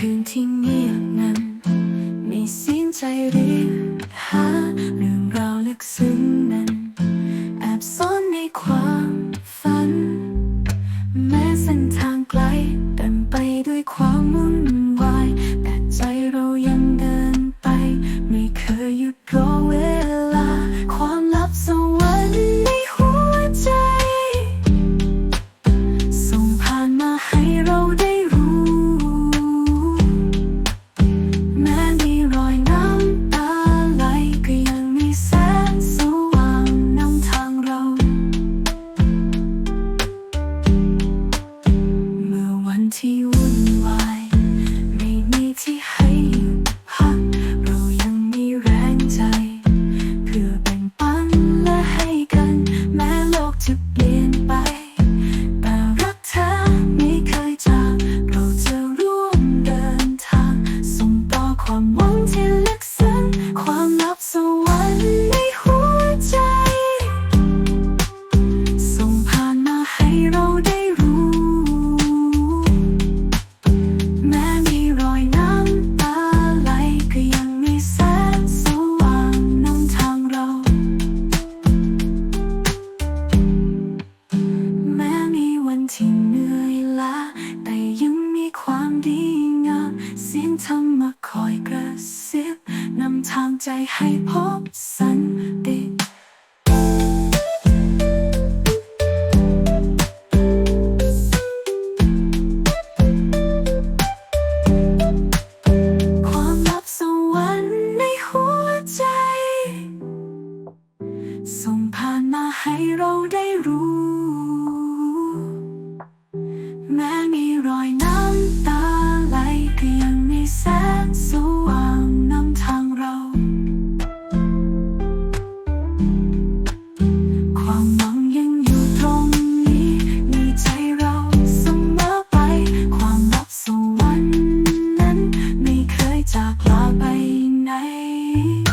คืนที่เงียบนั้น มีเสียงใจเรียกหา So ียนำทางใจให้พบสันติความลับสวรรค์ในหัวใจส่งผ่านมาให้เราได้รู้ You.